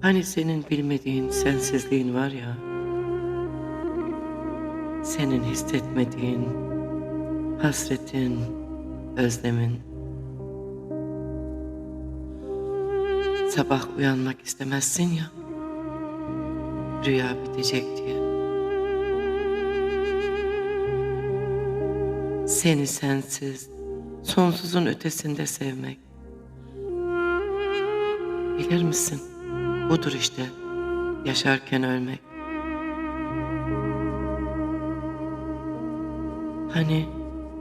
Hani senin bilmediğin sensizliğin var ya. Senin hissetmediğin hasretin, özlemin. Sabah uyanmak istemezsin ya. Rüya bitecek diye. Seni sensiz, sonsuzun ötesinde sevmek. Bilir misin? Budur işte yaşarken ölmek. Hani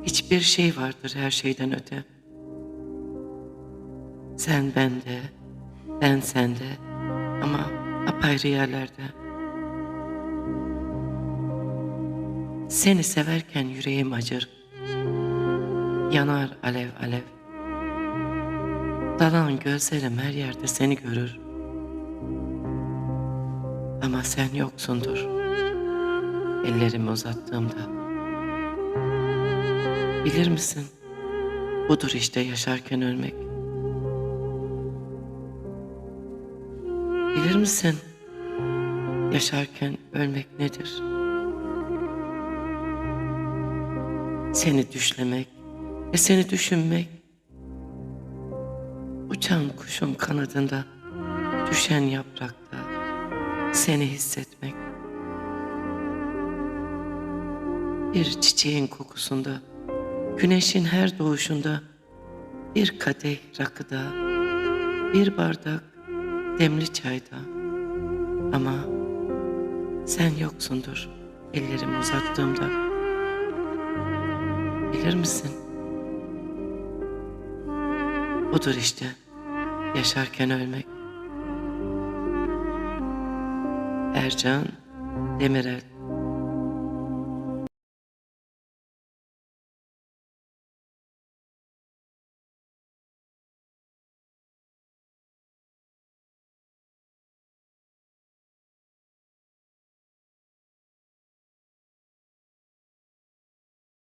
hiçbir şey vardır her şeyden öte. Sen bende, ben sende ama apayrı yerlerde. Seni severken yüreğim acır. Yanar alev alev. Dalan gözlerim her yerde seni görür. Ama sen yoksundur. Ellerimi uzattığımda. Bilir misin? Budur işte yaşarken ölmek. Bilir misin? Yaşarken ölmek nedir? Seni düşlemek ve seni düşünmek. Uçan kuşun kanadında, düşen yaprakta seni hissetmek. Bir çiçeğin kokusunda, güneşin her doğuşunda, bir kadeh rakıda, bir bardak demli çayda. Ama sen yoksundur ellerimi uzattığımda. Bilir misin? Budur işte yaşarken ölmek. Ercan Demirel